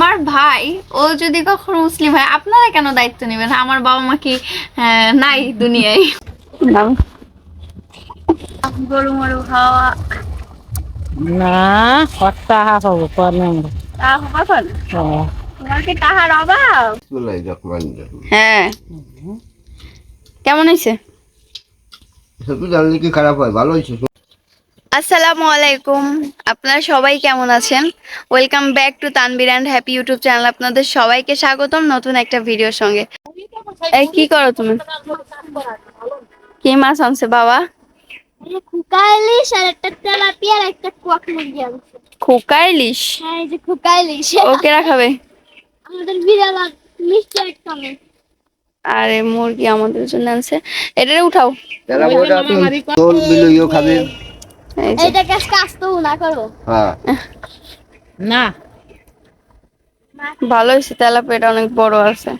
আমার ভাই ও যদি কখনো মুসলিম হয় আপনারা কেন দায়িত্ব নেবেন? আমার বাবা মা কি নাই দুনিয়ায়? গরু মরু খাওয়া না কর্তা কখন? তোমার কি অভাব? রহিম। হ্যাঁ। কেমন হয়েছে শুধু জানলে কি খারাপ হয়? ভালো হয়েছে আসসালামু আলাইকুম। আপনারা সবাই কেমন আছেন? Welcome back to Tanvir and happy YouTube channel আপনাদের সবাইকে স্বাগতম নতুন একটা ভিডিওর সঙ্গে। এই কি করো তুমি? কি মাছ আনছে বাবা? খুকা ইলিশ আর একটা তেলাপিয়া আর একটা কোয়াক মুরগি আছে খোকা ইলিশ? হ্যাঁ এই যে খুকা ইলিশ। ওকে রাখাবে আমাদের বিড়াল মিষ্টি আরে মুরগি আমাদের জন্য আনছে। এটা উঠাও। বিলইও খাবে। না করব হ্যাঁ না ভালো হয়েছে তেলাপিয়াটা অনেক বড় আছে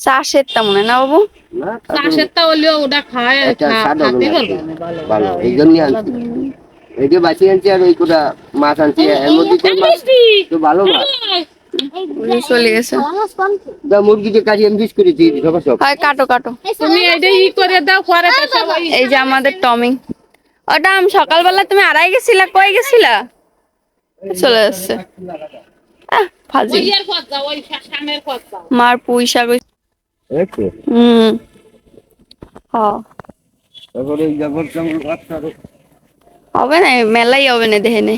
চাষের তা মনে না বাবু না, চাষেরটা হলেও ওটা খায় এটা ভালো। ভালো এই জন্যই আনছি এই যে বাঁচিয়ে আনছি আর ওই কোটা মাছ আনছি এর মধ্যে তো ভালো মাছ চলে গেছে। দা আমি করে দিয়ে দিই সব সব কাটো কাটো তুমি এইটা ই করে দাও পরে এই যে আমাদের টমি ওটা আমি সকালবেলা তুমি আড়াই গেছিলা কই গেছিলা? চলে যাচ্ছে। আহ, ফাজিল ইয়ের পথ যাও ওই সামনের পথ যাও মার শাক হুম। হবে না মেলাই হবে না দেহে নে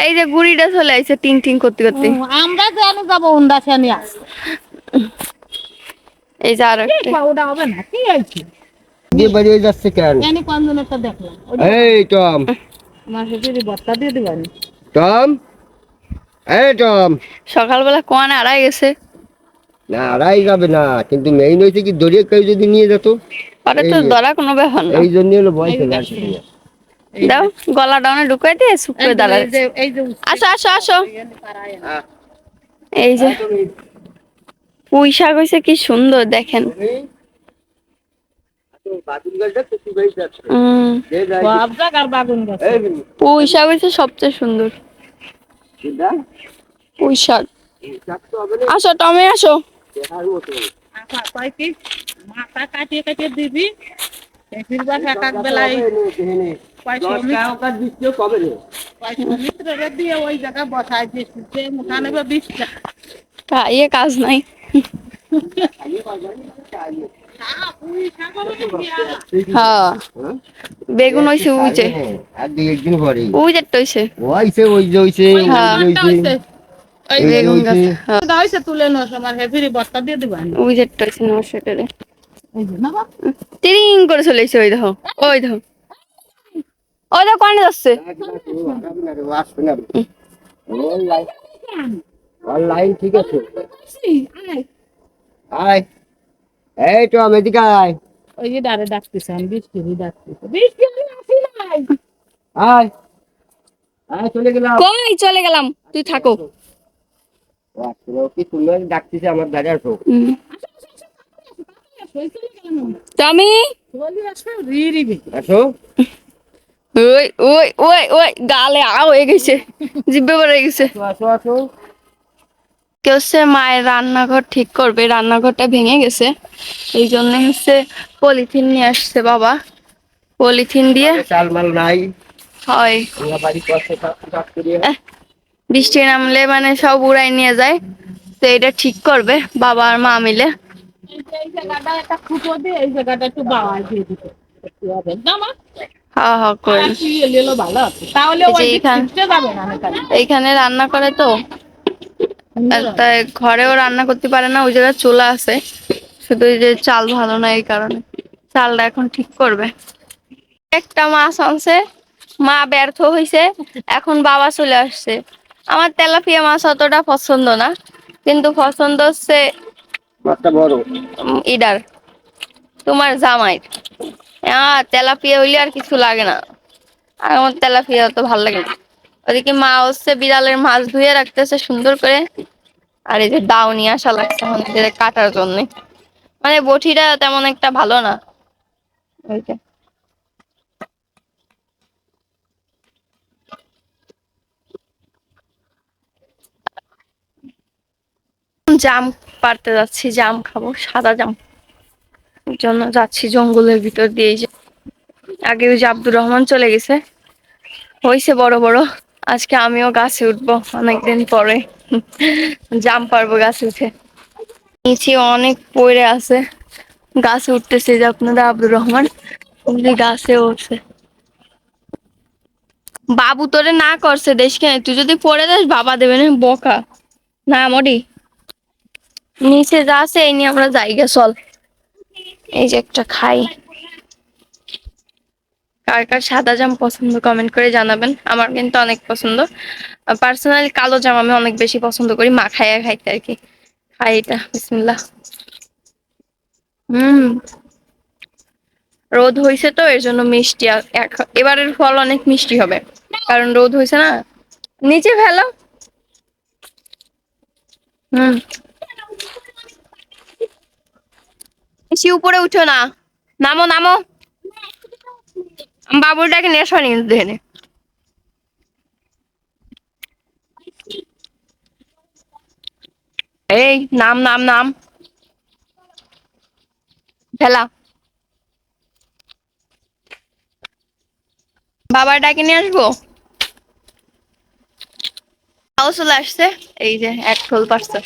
এই যে গুড়িটা চলে আইছে টিং টিং করতে করতে। আমরা যেন যাব হুন্ডা এই যে আর একটা ওটা হবে না কি হয়েছে দিয়ে বেরিয়ে যাচ্ছে কেন জানি কোন একটা দেখলাম এই টম আমার সেটি বস্তা দিয়ে দিবেন টম এই টম সকালবেলা কোয়ানে আড়াই গেছে না আড়াই যাবে না কিন্তু মেইন হয়েছে কি দড়িয়ে কেউ যদি নিয়ে যেত ওটা তো এই কোনো ব্যাপার না এই জন্য হলো ভয় চলে আসছে দাও গলা ডাউনে ঢুকাই দিয়ে শুকিয়ে দাঁড়ায় এই যে এই যে আসো আসো আসো এই যে পুঁই শাক হয়েছে কি সুন্দর দেখেন। পুঁই শাক হয়েছে সবচেয়ে সুন্দর। পুঁই শাক। আসো টমে আসো। আচ্ছা কয় কি মাথা কাটিয়ে কাটিয়ে দিবি। বেলায়। দিয়ে ওই জায়গায় বসায় নেবে বিশটা কাজ নাই। বেগুন হয়েছে উইছে। আর দুই একদিন পরে উইজের টইছে ওইছে ওই যে ওইছে হ্যাঁ। ওইছে ওই বেগুন গাছ। হ্যাঁ। তুলে নো আমার হেফিরি বস্তা দিয়ে দিবেন উইজের টইছে নমস্কারে এই যে না বাবা। তিরিং করে চলে এসে ওই দেখো। ওই দেখো। ওই দেখো কানে যাচ্ছে। লাইন ঠিক আছে। আয়। এই তো এদিকে আয়। ওই যে ডারে ডাকতেছে আমি ডাকতেছে। বৃষ্টি আমি আসি নাই। আয়। আয় চলে গেলাম। কই চলে গেলাম। তুই থাকো। কি সুন্দর ডাকতেছে আমার আসো। ওই আসো। ওই ওই ওই ওই গালে আ হয়ে গেছে জিব্বে পড়ে গেছে। আসো আসো। কে হচ্ছে মায়ের রান্নাঘর ঠিক করবে রান্নাঘরটা ভেঙে গেছে। এই জন্য হচ্ছে পলিথিন নিয়ে আসছে বাবা। পলিথিন দিয়ে চাল মাল নাই। হয়। বৃষ্টি নামলে মানে সব উড়াই নিয়ে যায়। তো এটা ঠিক করবে বাবা আর মা মিলে। এইখান- রান্না করে তো। তাই ঘরেও রান্না করতে পারে না ওই জায়গায় চুলা আসে শুধু ওই যে চাল ভালো না এই কারণে। চালটা এখন ঠিক করবে। একটা মাছ আনছে মা ব্যর্থ হয়েছে এখন বাবা চলে আসছে। আমার তেলাপিয়া মাছ অতটা পছন্দ না কিন্তু পছন্দ হচ্ছে ইডার তোমার জামাইর হ্যাঁ তেলাপিয়া হইলে আর কিছু লাগে না। আর আমার তেলাপিয়া তো ভালো লাগে না। ওদিকে মা হচ্ছে বিড়ালের মাছ ধুয়ে রাখতেছে সুন্দর করে। আর এই যে দাও নিয়ে আসা লাগছে আমাদের কাটার জন্য। মানে বটিটা তেমন একটা ভালো না। জাম পারতে যাচ্ছি, জাম খাব, সাদা জাম। জন্য যাচ্ছি জঙ্গলের ভিতর দিয়ে আগে ওই যে আব্দুর রহমান চলে গেছে। হয়েছে বড় বড়। আজকে আমিও গাছে উঠবো অনেকদিন পরে। জাম পারব গাছে উঠে। নিচে অনেক পড়ে আছে। গাছে উঠতেছে যে আপনারা আব্দুর রহমান গাছে উঠছে। বাবু তোরে না করছে দেশ কেন তুই যদি পড়ে যাস বাবা দেবে না, বকা। না মরি। নিচে যা আছে, এই নিয়ে আমরা জায়গা চল। এই যে একটা খাই। কার কার সাদা জাম পছন্দ কমেন্ট করে জানাবেন। আমার কিন্তু অনেক পছন্দ। পার্সোনালি কালো জাম আমি অনেক বেশি পছন্দ করি মা খাইয়া খাইতে আর কি। খাই এটা, বিসমিল্লাহ। হুম। রোদ হয়েছে তো, এর জন্য মিষ্টি এবারের ফল অনেক মিষ্টি হবে। কারণ রোদ হয়েছে না। নিচে ফেলো। হুম। বেশি উপরে উঠো না। নামো নামো। বাবুটাকে নিয়ে শনি দেখে এই নাম নাম নাম। ফেলা। বাবার ডাকে নিয়ে আসব? মাও চলে আসছে। এই যে এক খোল পারছে।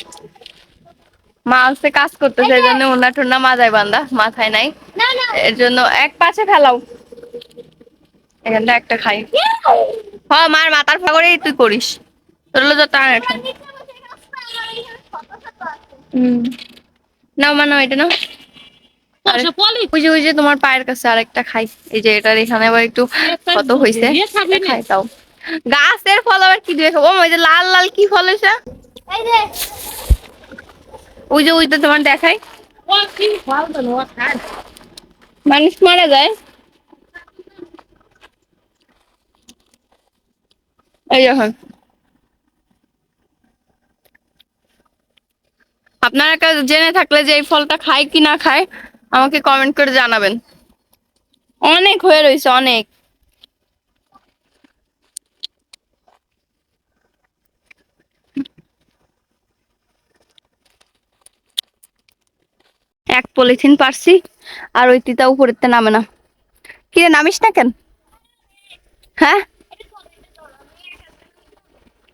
মা হচ্ছে কাজ করতেছে এই জন্য ওনা টুনা মাথায় বান্ধা মাথায় নাই। এর জন্য এক পাশে ফেলাও। এখানটা একটা খাই। হ মার মাথার ফাগরেই তুই করিস। তোর নাও মানো এটা নাও। ওই ওই তোমার পায়ের কাছে আরেকটা খাই। এই যে এটার এখানে আবার একটু কত হয়েছে খাই তাও গাছের ফল আবার কি দিয়ে খাব? ওই যে লাল লাল কি ফল হয়েছে এই যে। ওই যে ওইটা তোমার দেখাই। মানুষ মারা যায়। এই যখন আপনারা জেনে থাকলে যে এই ফলটা খায় কি না খায়, আমাকে কমেন্ট করে জানাবেন। অনেক হয়ে রয়েছে, অনেক। এক পলিথিন পারছি, আর ওই তিতা উপরেতে নামে না। কি রে, নামিস না কেন? হ্যাঁ?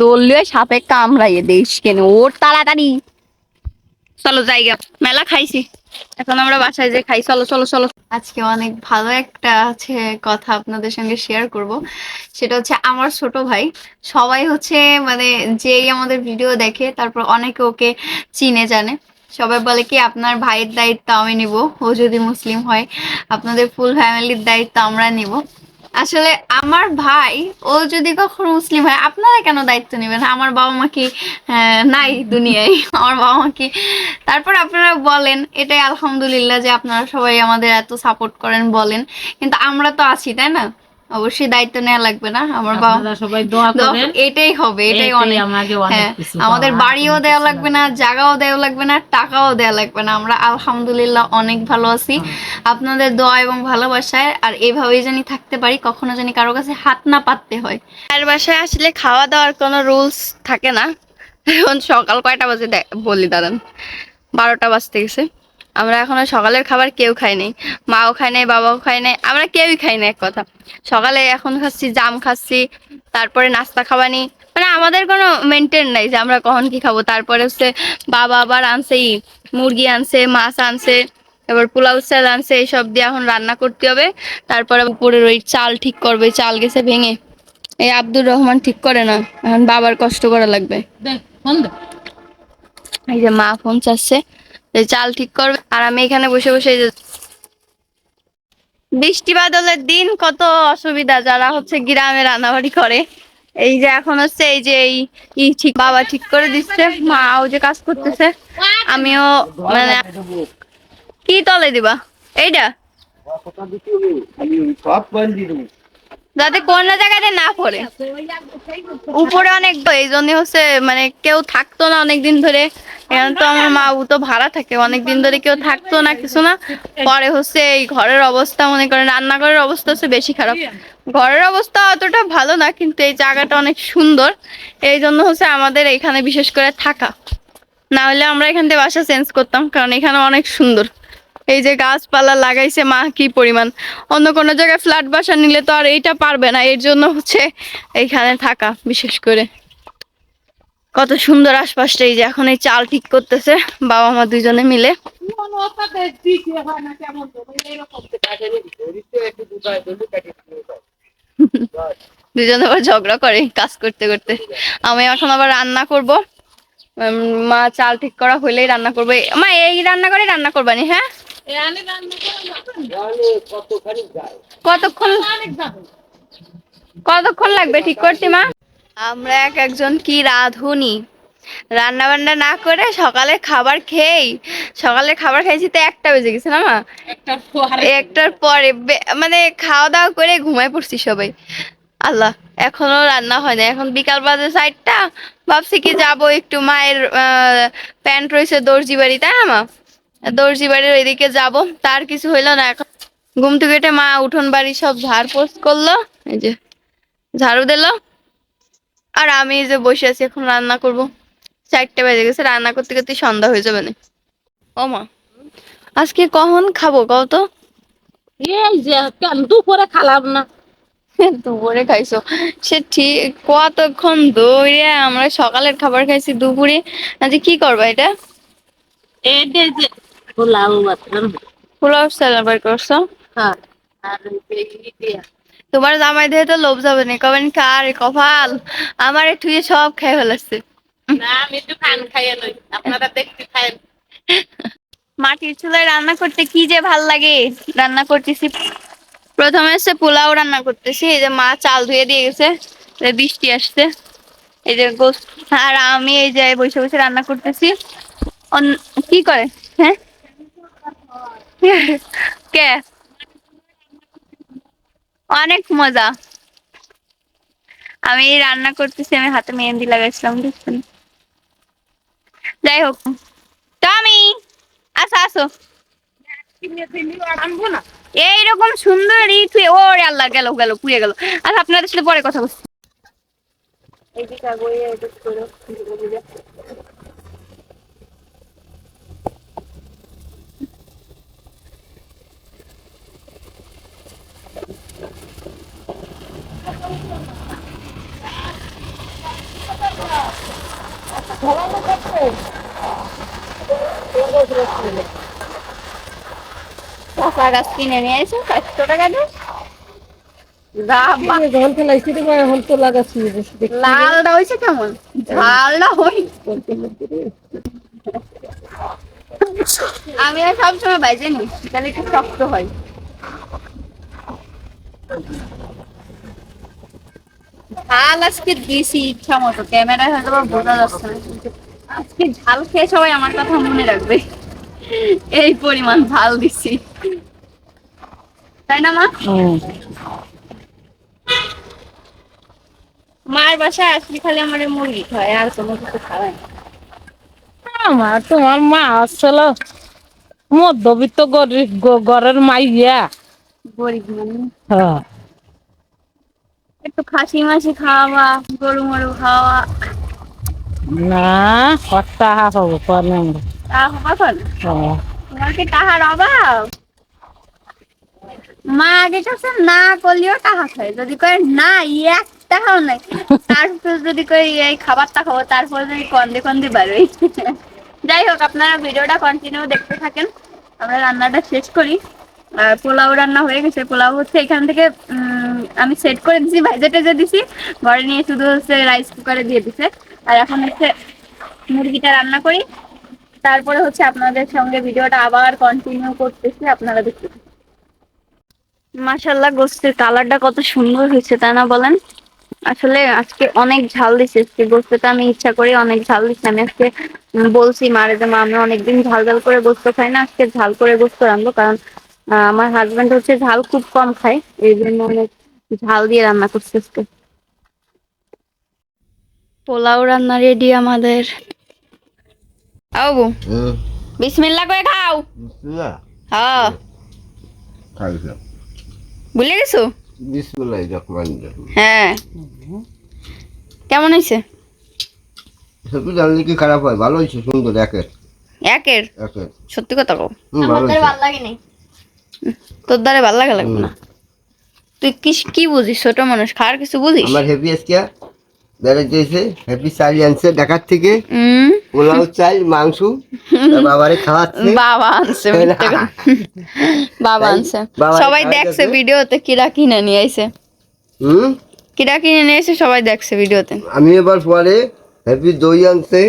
দলীয় সাপে কামড়াইয়ে দিস কেন? ওর তাড়াতাড়ি। চলো জায়গা মেলা খাইছি। এখন আমরা বাসায় যে খাই চলো চলো চলো। আজকে অনেক ভালো একটা আছে কথা আপনাদের সঙ্গে শেয়ার করব। সেটা হচ্ছে আমার ছোট ভাই। সবাই হচ্ছে মানে যেই আমাদের ভিডিও দেখে তারপর অনেকে ওকে চিনে জানে। সবাই বলে কি, আপনার ভাইয়ের দায়িত্ব আমি নিব, ও যদি মুসলিম হয়, আপনাদের ফুল ফ্যামিলির দায়িত্ব আমরা নিব। আসলে আমার ভাই, ও যদি কখনো মুসলিম হয়, আপনারা কেন দায়িত্ব নেবেন? আমার বাবা মা কি নাই দুনিয়ায়? আমার বাবা মা কি? তারপর আপনারা বলেন, এটাই আলহামদুলিল্লাহ যে আপনারা সবাই আমাদের এত সাপোর্ট করেন বলেন। কিন্তু আমরা তো আছি, তাই না? অবশ্যই দায়িত্ব নেওয়া লাগবে না। আমার বাবা সবাই দোয়া করেন। এটাই হবে এটাই অনেক। আমাকে অনেক হ্যাঁ আমাদের বাড়িও দেওয়া লাগবে না জায়গাও দেওয়া লাগবে না টাকাও দেওয়া লাগবে না। আমরা আলহামদুলিল্লাহ অনেক ভালো আছি। আপনাদের দোয়া এবং ভালোবাসায় আর এভাবেই জানি থাকতে পারি কখনো জানি কারও কাছে হাত না পাততে হয়। আর বাসায় আসলে খাওয়া দাওয়ার কোনো রুলস থাকে না। এখন সকাল কয়টা বাজে বলি দাঁড়ান। বারোটা বাজতে গেছে। আমরা এখনও সকালের খাবার কেউ খাই নাই মাও খায় নাই বাবাও খায় নাই আমরা কেউই খাই না এক কথা। সকালে এখন খাচ্ছি জাম খাচ্ছি তারপরে নাস্তা খাবানি মানে আমাদের কোনো মেনটেন নাই যে আমরা কখন কি খাব। তারপরে হচ্ছে বাবা আবার আনছে মুরগি আনছে মাছ আনছে এবার পোলাও চাল আনছে এইসব দিয়ে এখন রান্না করতে হবে। তারপরে উপরের ওই চাল ঠিক করবে চাল গেছে ভেঙে। এই আব্দুর রহমান ঠিক করে না এখন বাবার কষ্ট করা লাগবে। এই যে মা ফোন চাচ্ছে। চাল ঠিক করবে। আর আমি এখানে বসে বসে বৃষ্টি বাদলের দিন, কত অসুবিধা যারা হচ্ছে গ্রামে রান্নাবাড়ি করে। এই যে এখন হচ্ছে এই যে এই ঠিক, বাবা ঠিক করে দিচ্ছে, মাও যে কাজ করতেছে, আমিও মানে কি তলে দিবা? এইটা? যাতে কোন জায়গাতে না পড়ে। উপরে অনেক এই জন্য হচ্ছে মানে কেউ থাকতো না অনেকদিন ধরে। এখন তো আমার মা তো ভাড়া থাকে, অনেকদিন ধরে কেউ থাকতো না, কিছু না। পরে হচ্ছে এই ঘরের অবস্থা, মনে করেন রান্নাঘরের অবস্থা হচ্ছে বেশি খারাপ। ঘরের অবস্থা অতটা ভালো না, কিন্তু এই জায়গাটা অনেক সুন্দর। এই জন্য হচ্ছে আমাদের এখানে বিশেষ করে থাকা। না হলে আমরা এখান থেকে বাসা চেঞ্জ করতাম, কারণ এখানে অনেক সুন্দর। এই যে গাছপালা লাগাইছে, মা, কি পরিমাণ। অন্য কোনো জায়গায় ফ্ল্যাট বাসা নিলে তো আর এইটা পারবে না, এর জন্য হচ্ছে এইখানে থাকা বিশেষ করে। কত সুন্দর আশপাশটা, এই যে এখন এই চাল ঠিক করতেছে, বাবা মা দুজনে মিলে। দুজনে আবার ঝগড়া করে কাজ করতে করতে। আমি এখন আবার রান্না করব। মা চাল ঠিক করা হইলেই রান্না করবে। মা, এই রান্না করে রান্না করবানি হ্যাঁ? কতক্ষণ কতক্ষণ লাগবে ঠিক করতে মা? আমরা এক একজন কি রাঁধুনি? রান্না বান্না না করে সকালে খাবার খেয়েই সকালে খাবার খাইছি তো একটা বেজে গেছে না মা? একটার পরে। মানে খাওয়া দাওয়া করে ঘুমাই পড়ছি সবাই। আল্লাহ এখনও রান্না হয় না এখন বিকাল বাজে সাইডটা ভাবছি কি যাব একটু মায়ের প্যান্ট রয়েছে দর্জি বাড়ি তাই না মা? দর্জি বাড়ির ওইদিকে যাব। তার কিছু হইল না এখন ঘুম থেকে উঠে মা উঠোন বাড়ি সব ঝাড় পোস্ট করল এই যে ঝাড়ু দিলো। আর আমি এই যে বসে আছি এখন রান্না করব। চারটে বেজে গেছে রান্না করতে করতে সন্ধ্যা হয়ে যাবে না ও মা আজকে কখন খাব কও তো? এই যে দুপুরে খালাম না। দুপুরে খাইছো সে ঠিক কতক্ষণ দৌড়ে আমরা সকালের খাবার খাইছি দুপুরে? আজকে কি করবা এটা? এই যে পোলাও বাতলাম পোলাও সেলিব্রেট করছ? হ্যাঁ। আর দিয়া। তোমার জামাই দিয়ে তো লোভ যাবে না কবেন কার কপাল? আমার থুয়ে সব খেয়ে ফেলাচ্ছে। না আমি একটু খান খাইয়ে লই আপনারা দেখতে খাইয়েন মাটির চুলায় রান্না করতে কি যে ভালো লাগে? রান্না করতেছি প্রথমে হচ্ছে পোলাও রান্না করতেছি এই যে মা চাল ধুয়ে দিয়ে গেছে বৃষ্টি আসছে। এই যে গোস আর আমি এই যে বসে বসে রান্না করতেছি। কি করে? হ্যাঁ? কে? অনেক মজা। আমি রান্না করতেছি, আমি হাতে মেহেন্দি লাগাইছিলাম দেখছেন যাই হোক টমি, আসো আসো। এইরকম সুন্দর, তুই ওরে আল্লাহ, গেল গেল, পুড়ে গেল। আচ্ছা আপনাদের সাথে পরে কথা বলছি। গাছ কিনে নিয়ে এসে টাকা দিয়ে লালটা হয়েছে কেমন? ঝালটা হই আমি সবসময় বাইজে নি তাহলে একটু শক্ত হয়। ঝাল আজকে দিয়েছি ইচ্ছা মতো। ক্যামেরায় হয়তো বোঝা যাচ্ছে না। আজকে ঝাল খেয়ে সবাই আমার কথা মনে রাখবে। এই পরিমাণ ঝাল দিছি। তাই না মা? মার বাসায় আসলে খালি আমার মুরগি খায় আর কোনো কিছু খাওয়ায় না। আমার তোমার মা আসছিল মধ্যবিত্ত গরিব গ- ঘরের মাইয়া। গরিব মানুষ হ্যাঁ। একটু খাসি মাসি খাওয়া গরু মরু খাওয়া না কটা পাবো পারে আমরা তা হ্যাঁ। তোমার কি টাহার অভাব? মা আগে কাছে না করলেও টাকা খায়। যদি কয় না এক টাকাও নাই। তারপর যদি কই এই খাবারটা খাব, তারপর যদি কন্দে কন্দে বাড়োই যাই হোক, আপনারা ভিডিওটা কন্টিনিউ দেখতে থাকেন। আমরা রান্নাটা শেষ করি। আর পোলাও রান্না হয়ে গেছে। পোলাও হচ্ছে এখান থেকে আমি সেট করে দিছি ভাইজে টেজে দিছি। ঘরে নিয়ে শুধু হচ্ছে রাইস কুকারে দিয়ে দিছে। আর এখন হচ্ছে মুরগিটা রান্না করি। তারপরে হচ্ছে আপনাদের সঙ্গে ভিডিওটা আবার কন্টিনিউ করতেছি। আপনারা দেখতে। মাশাল্লাহ গোস্তের কালারটা কত সুন্দর হয়েছে তাই না বলেন? আসলে আজকে অনেক ঝাল দিছে আজকে গোস্তটা আমি ইচ্ছা করে অনেক ঝাল দিচ্ছি আমি আজকে বলছি মারে যে মা আমি অনেকদিন ঝাল ঝাল করে গোস্ত খাই না আজকে ঝাল করে গোস্ত রান্নবো কারণ আমার হাজবেন্ড হচ্ছে ঝাল খুব কম খায় এই জন্য অনেক ঝাল দিয়ে রান্না করছে আজকে। পোলাও রান্না রেডি আমাদের। আবু বিসমিল্লাহ করে খাও। হ্যাঁ। ভুলে গেছো? হ্যাঁ। কেমন হয়েছে? সত্যি জানলে কি খারাপ হয়? ভালো হয়েছে সুন্দর একের। একের? একের। সত্যি কথা কও। আমাদের ভালো লাগে নাই। তোর দ্বারে ভালো লাগে লাগবে না। তুই কি কি বুঝিস? ছোট মানুষ খাওয়ার কিছু বুঝিস? আমার হেভি আজকে বেড়াইতে এসে হ্যাপি চাল আনছে ঢাকার থেকে পোলাও চাল মাংস। বাবারে খাওয়াচ্ছে। বাবা আনছে বাবা আনছে। সবাই দেখছে ভিডিওতে কিরা কিনে নিয়ে আইছে। হুম? কিরা কিনে নিয়ে এসে সবাই দেখছে ভিডিওতে। আমি এবার পরে হ্যাপি দই আনছে।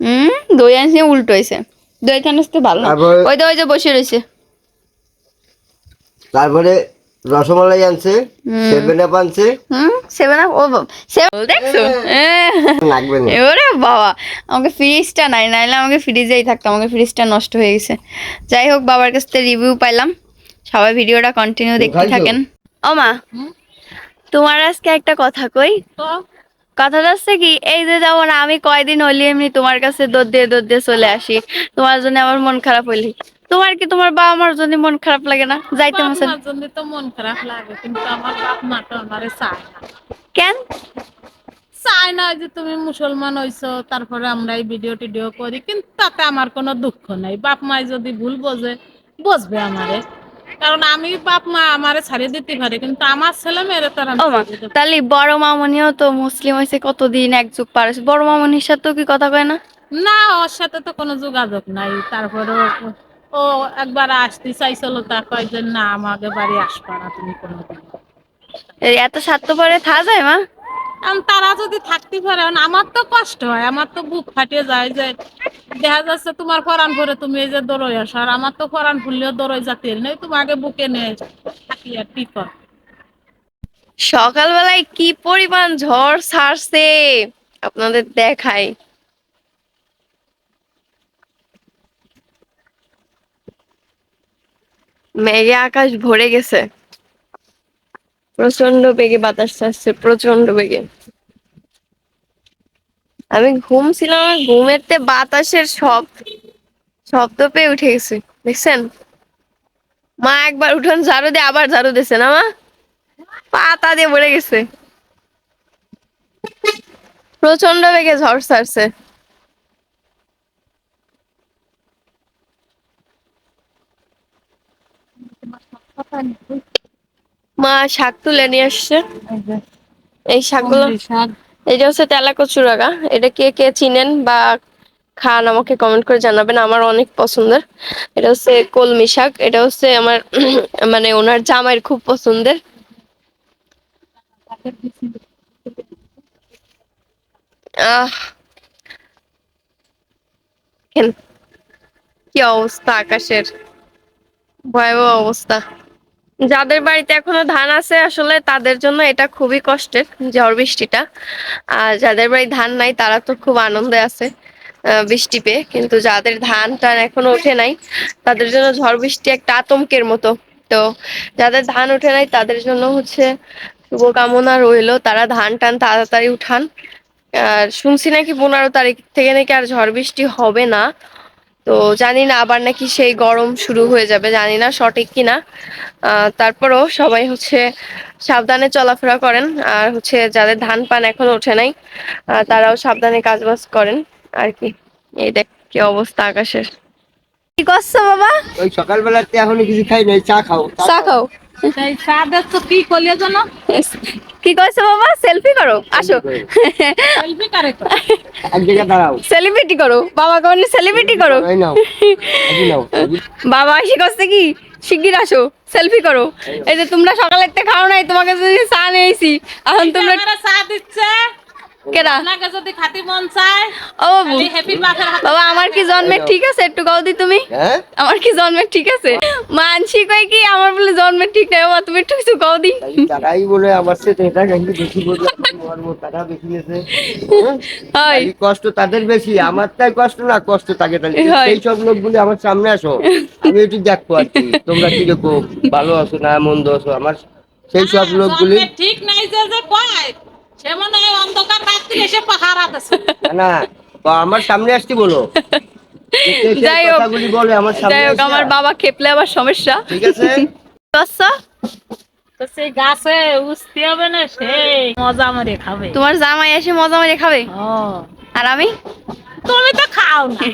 হুম দই আনছে উল্টো হয়েছে দই খান তো ভালো ওই তো ওই যে বসে রয়েছে। তারপরে রসমালাই আনছে সেভেন আপ আনছে। হুম সেভেন আপ ও সেভেন দেখছ লাগবে না। এবারে বাবা আমাকে ফ্রিজটা নাই নাইলে আমাকে ফ্রিজেই থাকতো আমাকে ফ্রিজটা নষ্ট হয়ে গেছে। যাই হোক বাবার কাছ থেকে রিভিউ পাইলাম। সবাই ভিডিওটা কন্টিনিউ দেখতে থাকেন। ও মা তোমার আজকে একটা কথা কই? কথাটা হচ্ছে কি এই যে যেমন আমি কয়দিন হলি এমনি তোমার কাছে দৌড় দিয়ে দৌড় দিয়ে চলে আসি। তোমার জন্য আমার মন খারাপ হইলি। তোমার কি তোমার বাবা মার জন্য মন খারাপ লাগে না? যাইতে মনে জন্য তো মন খারাপ লাগে কিন্তু আমার বাপ মা তো আমারে চায় না। কেন? চায় না যে তুমি মুসলমান হইছো তারপরে আমরা এই ভিডিও টিডিও করি কিন্তু তাতে আমার কোনো দুঃখ নাই। বাপ মাই যদি ভুল বোঝে বুঝবে আমারে। কারণ আমি বাপ মা আমারে ছাড়িয়ে দিতে পারি কিন্তু আমার ছেলে মেয়েরে তো আর আমি ও মা ছাড়িয়ে দিতে পারি তাহলে বড় মামনিও তো মুসলিম হয়েছে কতদিন এক যুগ পার বড় মামনির সাথেও কি কথা কয় না? না ওর সাথে তো কোনো যোগাযোগ নাই তারপরে ও- একবার আসতে চাইছিল তা কয় যে না আমাকে বাড়ি আসবা না তুমি কোনোদিন। এত স্বার্থপরে থা যায় মা? তারা যদি থাকতে পারে আমার তো কষ্ট হয় আমার তো বুক ফাটিয়ে যায় যে দেখা যাচ্ছে তোমার ফরান ভরে তুমি এই যে দৌড়ই আসো আর আমার তো ফরান ফুললেও দৌড়ই যাতে নেই তোমাকে বুকে নিয়ে থাকি আর কি কর। সকালবেলায় কি পরিমাণ ঝড় ছাড়ছে আপনাদের দেখাই। মেঘে আকাশ ভরে গেছে। প্রচণ্ড বেগে বাতাস ছাড়ছে প্রচণ্ড বেগে। আমি ঘুমছিলাম আর ঘুমেতে বাতাসের সব শব্দ পেয়ে উঠে গেছি, দেখছেন? মা একবার উঠোন ঝাড়ু দিয়ে, আবার ঝাড়ু দিছে না মা? পাতা দিয়ে ভরে গেছে। প্রচণ্ড বেগে ঝড় ছাড়ছে। মা শাক তুলে নিয়ে আসছে। এই শাকগুলো এটা হচ্ছে তেলা এটা কে কে চিনেন বা খান আমাকে কমেন্ট করে জানাবেন আমার অনেক পছন্দের। এটা হচ্ছে কলমি শাক এটা হচ্ছে আমার মানে ওনার জামাইয়ের খুব পছন্দের। আহ কি অবস্থা আকাশের। ভয়াবহ অবস্থা। যাদের বাড়িতে এখনও ধান আছে, আসলে তাদের জন্য এটা খুবই কষ্টের ঝড় বৃষ্টিটা। আর যাদের বাড়ি ধান নাই, তারা তো খুব আনন্দে আছে বৃষ্টি পেয়ে। কিন্তু যাদের ধান টান এখনও ওঠে নাই, তাদের জন্য ঝড় বৃষ্টি একটা আতঙ্কের মতো। তো যাদের ধান ওঠে নাই, তাদের জন্য হচ্ছে শুভকামনা রইল, তারা ধান টান তাড়াতাড়ি উঠান। আর শুনছি নাকি পনেরো তারিখ থেকে নাকি আর ঝড় বৃষ্টি হবে না। তো জানি না আবার নাকি সেই গরম শুরু হয়ে যাবে জানি না সঠিক কিনা। আহ, তারপরও সবাই হচ্ছে সাবধানে চলাফেরা করেন আর হচ্ছে যাদের ধান পান এখন ওঠে নাই তারাও সাবধানে কাজবাজ করেন আর কি। এই দেখ কি অবস্থা আকাশের। কি করছ বাবা? ওই সকালবেলাতে এখনও কিছু খাই নাই চা খাও। চা খাও? কি বাবা? সেলফি করো আসো। সেলফি করে এক জায়গায় দাঁড়াও। সেলিব্রিটি করো। বাবা কোন সেলিব্রিটি করো? নাও বাবা এসে করছে কি? শিগগির আসো সেলফি করো। এই যে তোমরা সকালে খাও নাই তোমাকে যদি চা নিয়েছি এখন তোমরা চা দিচ্ছে। কেডা? আপনাকে যদি খাতি মন চায় ও হ্যাপি বাসের বাবা আমার কি জন্মের ঠিক আছে? একটু গাও দি তুমি। হ্যাঁ? আমার কি জন্মের ঠিক আছে? মানসি কই কি আমার বলে জন্মের ঠিক নাই। বাবা তুমি একটু কিছু গাও দি। তারাই বলে আমার সাথে এটা বেশি বলে। মরব তারা বেশি হ্যাঁ? এই কষ্ট তাদের বেশি আমার তাই কষ্ট না কষ্ট তাকে তাই হয়। সেই সব লোকগুলি আমার সামনে আসো। আমি একটু দেখব আর কি। তোমরা কীরকম ভালো আছো না মন্দ আছো? আমার সেই সব লোকগুলি ঠিক নাই যে যে কয়? সে মনে হয় অন্ধকার রাত্রি এসে পাহারা দিছে। না আমার সামনে আসতে বলো। যে কে কে যাই হোক কথাগুলি বলে আমার সামনে যাই হোক আমার বাবা খেপলে আবার সমস্যা। ঠিক আছে? বাচ্চা, তো সেই গাছে উঠতে হবে না সেই মজা মরে খাবে। তোমার জামাই এসে মজা মেরে খাবে? আর আমি? তুমি তো খাও না।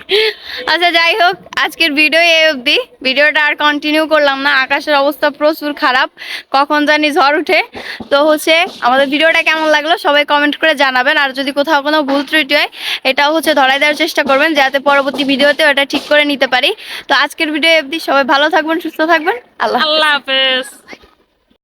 আচ্ছা যাই হোক আজকের ভিডিও এই অবধি। ভিডিওটা আর কন্টিনিউ করলাম না। আকাশের অবস্থা প্রচুর খারাপ। কখন জানি ঝড় উঠে। তো হচ্ছে আমাদের ভিডিওটা কেমন লাগল সবাই কমেন্ট করে জানাবেন। আর যদি কোথাও কোনো ভুল ত্রুটি হয় এটাও হচ্ছে ধরাই দেওয়ার চেষ্টা করবেন যাতে পরবর্তী ভিডিওতে ওটা ঠিক করে নিতে পারি। তো আজকের ভিডিও অবধি সবাই ভালো থাকবেন সুস্থ থাকবেন। আল্লাহ। আল্লাহ হাফেজ।